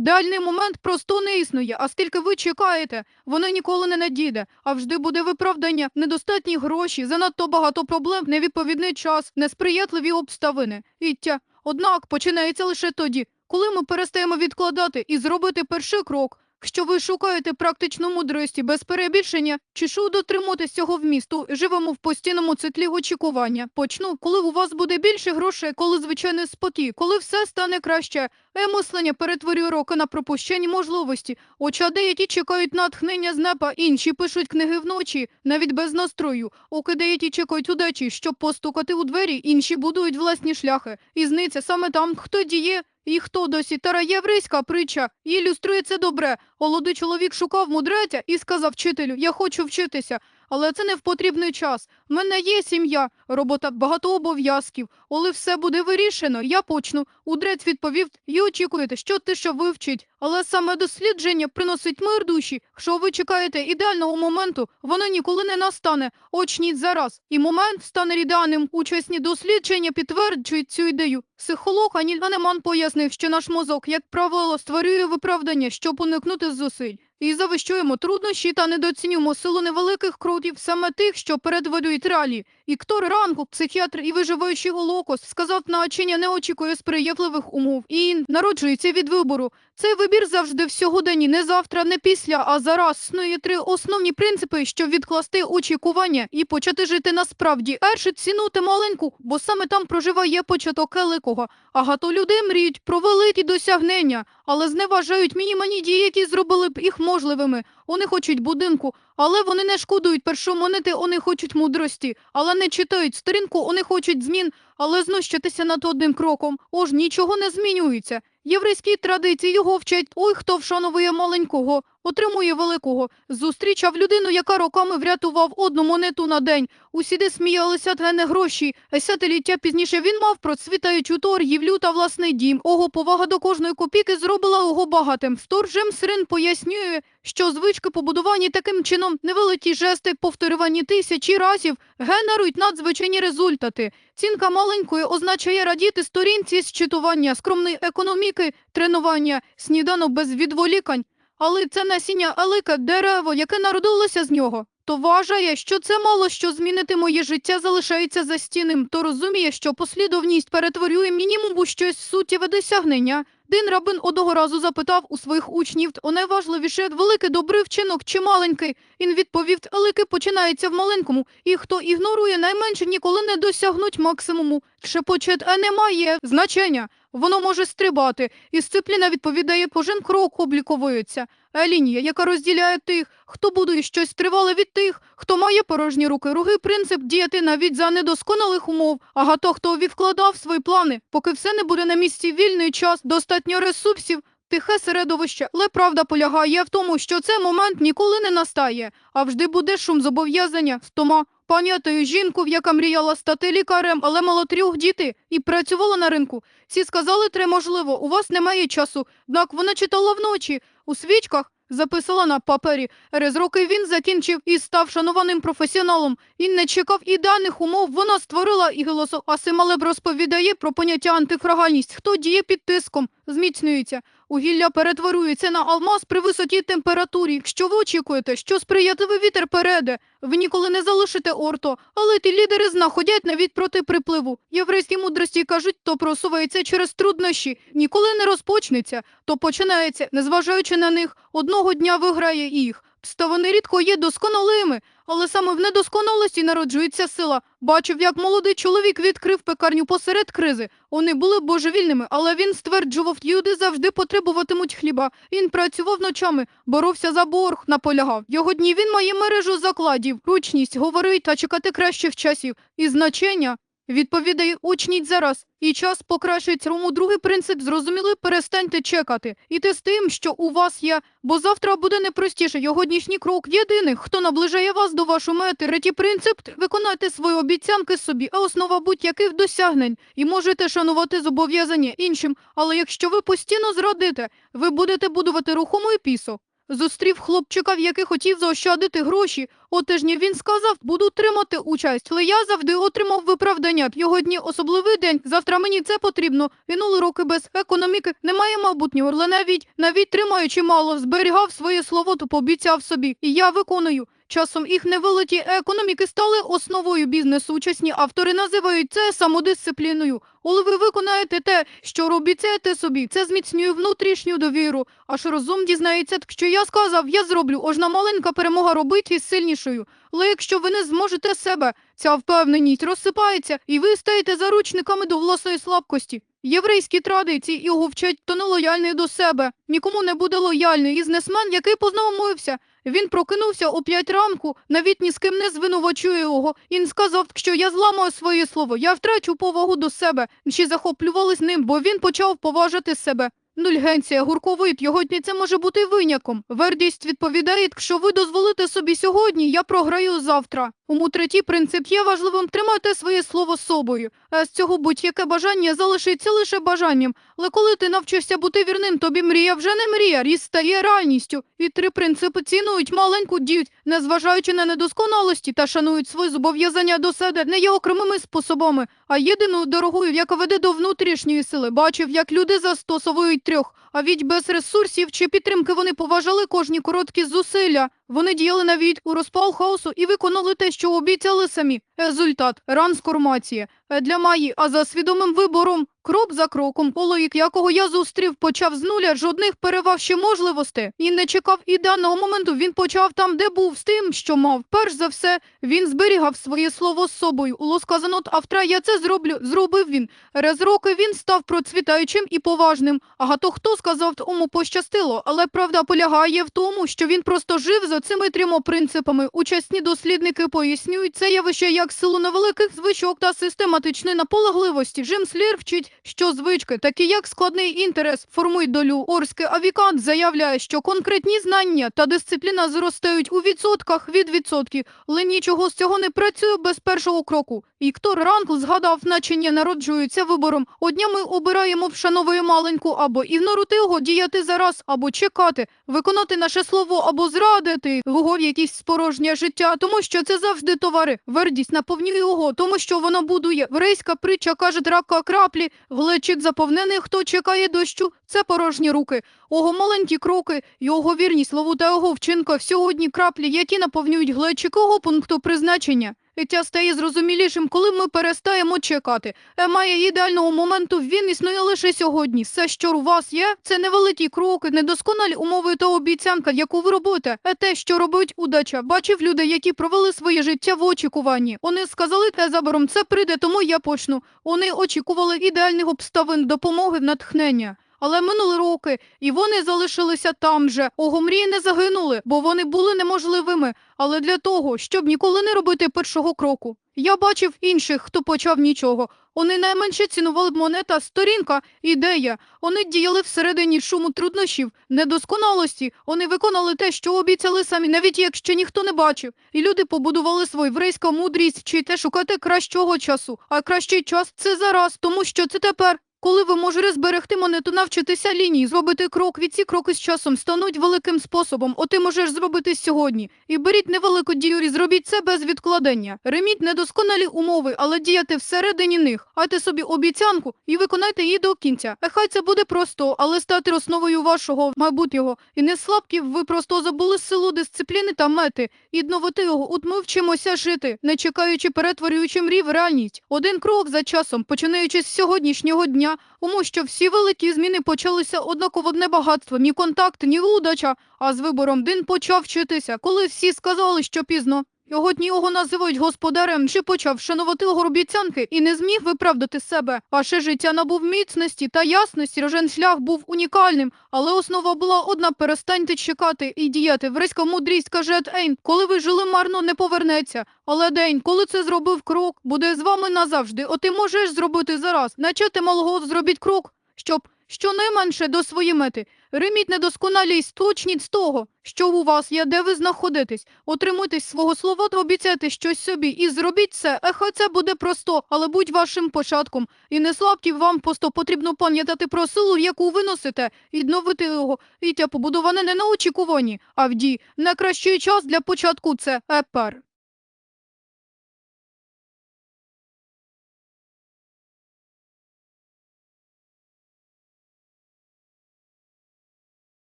Дальний момент просто не існує, а скільки ви чекаєте, воно ніколи не надійде, а завжди буде виправдання, недостатні гроші, занадто багато проблем, невідповідний час, несприятливі обставини. Іття. Однак починається лише тоді, коли ми перестаємо відкладати і зробити перший крок. Що ви шукаєте практичну мудрості без перебільшення, чи що дотримуватись цього вмісту, живемо в постійному циклі очікування. Почну, коли у вас буде більше грошей, коли звичайний спокій, коли все стане краще. Е-мислення перетворює роки на пропущені можливості. Оча деякі чекають натхнення з неба, інші пишуть книги вночі, навіть без настрою. Оки деякі чекають удачі, щоб постукати у двері, інші будують власні шляхи. І зниться саме там, хто діє, і хто досі стара єврейська притча ілюструє це добре. Молодий чоловік шукав мудреця і сказав вчителю: Я хочу вчитися, але це не в потрібний час. В мене є сім'я, робота, багато обов'язків. Коли все буде вирішено, я почну. Удрець відповів і очікуєте, що ти що вивчить. Але саме дослідження приносить мир душі. Якщо ви чекаєте ідеального моменту, воно ніколи не настане. Очніть зараз. І момент стане ідеальним. Учасні дослідження підтверджують цю ідею. Психолог Аніл Ванеман пояснив, що наш мозок, як правило, створює виправдання, щоб уникнути зусиль. І завищуємо труднощі та недооцінюємо силу невеликих кроків, саме тих, що передводують реалії. Іктор Ранку, психіатр і виживаючий Голокост, сказав, начиня не очікує сприятливих умов і народжується від вибору. Цей вибір завжди в сьогоденні, не завтра, не після, а зараз. Існує три основні принципи, щоб відкласти очікування і почати жити насправді. Перше цінувати маленьку, бо саме там проживає початок великого. А гато людей мріють про великі досягнення, але зневажають мінімальні дії, які зробили б їх можливими. Вони хочуть будинку, але вони не шкодують першої монети, вони хочуть мудрості, але не читають сторінку, вони хочуть змін, але знущатися над одним кроком. Ож нічого не змінюється. Єврейські традиції його вчать ой, хто вшановує маленького, отримує великого. Зустрічав людину, яка роками врятував одну монету на день. Усіди сміялися та не гроші. Десятиліття пізніше він мав процвітаючу торгівлю та власний дім. Ого повага до кожної копійки зробила його багатим. Сторжем Сирин пояснює, що звички побудовані таким чином невеликі жести, повторювані тисячі разів, генерують надзвичайні результати. Цінка маленької означає радіти сторінці зчитування, скромної економіки, тренування, сніданок без відволікань. Але це насіння елике дерево, яке народилося з нього. То вважає, що це мало що змінити моє життя залишається застінним, то розуміє, що послідовність перетворює мінімум щось суттєве досягнення. Дин рабин одного разу запитав у своїх учнів, о найважливіше великий добрий вчинок чи маленький. Він відповів, великий починається в маленькому, і хто ігнорує найменше, ніколи не досягнуть максимуму. Шепочет не має значення. Воно може стрибати. Дисципліна відповідає, кожен крок обліковується. А лінія, яка розділяє тих, хто будує щось тривале від тих, хто має порожні руки. Руги принцип діяти навіть за недосконалих умов. А гато хто відкладав свої плани, поки все не буде на місці вільний час, достатньо ресурсів. Тихе середовище, але правда полягає в тому, що цей момент ніколи не настає, а завжди буде шум зобов'язання, втома. Пам'ятаю жінку, яка мріяла стати лікарем, але мала трьох дітей і працювала на ринку. Всі сказали, тре можливо, у вас немає часу. Однак вона читала вночі у свічках. Записала на папері. Через роки він закінчив і став шанованим професіоналом. Він не чекав ідеальних умов. Вона створила і голосо. А Сималеб розповідає про поняття антифрагальність. Хто діє під тиском, зміцнюється. Угілля перетворюється на алмаз при високій температурі. Якщо ви очікуєте? Що сприятливий вітер переде? Ви ніколи не залишите орто, але ті лідери знаходять навіть проти припливу. Єврейські мудрості кажуть, то просувається через труднощі, ніколи не розпочнеться, то починається, незважаючи на них, одного дня виграє їх. Та вони рідко є досконалими, але саме в недосконалості народжується сила. Бачив, як молодий чоловік відкрив пекарню посеред кризи. Вони були божевільними, але він стверджував, люди завжди потребуватимуть хліба. Він працював ночами, боровся за борг, наполягав. Його дні він має мережу закладів, ручність, говорить та чекати кращих часів. І значення відповідає учніть зараз. І час покращується. Тому другий принцип зрозумілий, перестаньте чекати. Іти з тим, що у вас є, бо завтра буде непростіше. Йогоднішній крок єдиний, хто наближає вас до вашої мети. Третій принцип виконайте свої обіцянки собі, а основа будь-яких досягнень. І можете шанувати зобов'язання іншим. Але якщо ви постійно зрадите, ви будете будувати рухому пісо. Зустрів хлопчика, в який хотів заощадити гроші. О тижні він сказав, буду тримати участь, але я завжди отримав виправдання. Його дні особливий день. Завтра мені це потрібно. Минули роки без економіки немає майбутнього, але навіть навіть тримаючи мало, зберігав своє слово, то пообіцяв собі. І я виконую. Часом їх невеликі економіки стали основою бізнесу. Учасні автори називають це самодисципліною. Коли ви виконаєте те, що робіцяєте собі, це зміцнює внутрішню довіру. Аж розум дізнається, що я сказав, я зроблю. Ожна маленька перемога робить із сильнішою. Але якщо ви не зможете себе, ця впевненість розсипається, і ви стаєте заручниками до власної слабкості. Єврейські традиції його вчать, то не лояльний до себе. Нікому не буде лояльний бізнесмен, який познайомився. Він прокинувся о п'ять ранку, навіть ні з ким не звинувачує його. Він сказав, що я зламаю своє слово, я втрачу повагу до себе. Всі захоплювались ним, бо він почав поважати себе. Нульгенція, гурковит, його дні це може бути виняком. Вердість відповідає, якщо ви дозволите собі сьогодні, я програю завтра. Тому третій принцип є важливим тримати своє слово собою. А з цього будь-яке бажання залишиться лише бажанням. Але коли ти навчишся бути вірним, тобі мрія вже не мрія, ріст стає реальністю. І три принципи цінують маленьку діють, незважаючи на недосконалості та шанують свої зобов'язання до себе не є окремими способами, а єдиною дорогою, яка веде до внутрішньої сили. Бачив, як люди застосовують трьох. А від без ресурсів чи підтримки вони поважали кожні короткі зусилля. Вони діяли навіть у розпал хаосу і виконали те, що обіцяли самі. Результат ран з кормації. для Маї, а за свідомим вибором, крок за кроком, Олег, якого я зустрів, почав з нуля жодних переваг ще можливостей. І не чекав ідеального моменту. Він почав там, де був, з тим, що мав. Перш за все, він зберігав своє слово з собою. Уло сказано «От автра, я це зроблю. Зробив він. Раз роки він став процвітаючим і поважним. А то хто сказав, тому пощастило. Але правда полягає в тому, що він просто жив за цими трьома принципами. Учасні дослідники пояснюють це явище як силу невеликих звичок та систематичної наполегливості. Джим Слір вчить, що звички, такі як складний інтерес, формують долю. Орський авікант заявляє, що конкретні знання та дисципліна зростають у відсотках від відсотків, але нічого з цього не працює без першого кроку. Віктор Ранкл згадав, начиня народжуються вибором. Одня ми обираємо вшановує маленьку або ігнорувати його, діяти зараз, або чекати, виконати наше слово, або зрадити його якісь спорожнє життя, тому що це завжди товари. Вердість наповнює його, тому що воно будує. Єврейська притча каже драка краплі, глечик заповнений, хто чекає дощу, це порожні руки. Ого маленькі кроки, його вірність, слову та його вчинка сьогодні краплі, які наповнюють глечик пункту призначення. Життя стає зрозумілішим, коли ми перестаємо чекати. Е, Має ідеального моменту, він існує лише сьогодні. Все, що у вас є, це невеликі кроки, недосконалі умови та обіцянка, яку ви робите. Е, Те, що робить удача. Бачив людей, які провели своє життя в очікуванні. Вони сказали те забором, це прийде, тому я почну. Вони очікували ідеальних обставин, допомоги, натхнення. Але минули роки, і вони залишилися там же. Ого, мрії не загинули, бо вони були неможливими. Але для того, щоб ніколи не робити першого кроку. Я бачив інших, хто почав нічого. Вони найменше цінували б монета, сторінка, ідея. Вони діяли всередині шуму труднощів, недосконалості. Вони виконали те, що обіцяли самі, навіть якщо ніхто не бачив. І люди побудували свою єврейську мудрість, вчите шукати кращого часу. А кращий час це зараз, тому що це тепер. Коли ви можете зберегти монету, навчитися лінії, зробити крок, від ці кроки з часом стануть великим способом. О, ти можеш зробити сьогодні. І беріть невелику дію і зробіть це без відкладення. Реміть недосконалі умови, але діяти всередині них. Айте собі обіцянку і виконайте її до кінця. А хай це буде просто, але стати основою вашого майбутнього. І не слабкі, ви просто забули силу дисципліни та мети. І дновити його, от ми вчимося жити, не чекаючи, перетворюючи мрій в реальність. Один крок за часом, починаючи з сьогоднішнього дня. Тому що всі великі зміни почалися однаково не багатство, ні контакт, ні удача, а з вибором Дин почав вчитися, коли всі сказали, що пізно. Його його називають господарем, чи почав шанувати його обіцянки і не зміг виправдати себе. Ваше життя набув міцності та ясності. Рожен шлях був унікальним, але основа була одна: перестаньте чекати і діяти. Вреська мудрість каже Ейн, коли ви жили марно, не повернеться. Але день, коли це зробив крок, буде з вами назавжди. О, ти можеш зробити зараз. Начати малого зробіть крок, щоб щонайменше до своєї мети. Реміть недосконалість, з того, що у вас є, де ви знаходитесь. Отримуйтесь свого слова та обіцяйте щось собі і зробіть це. Ехай це буде просто, але будь вашим початком. І не слабкі вам просто потрібно пам'ятати про силу, яку ви носите, і відновити його. І те побудоване не на очікуванні, а в дії. Найкращий час для початку це епер.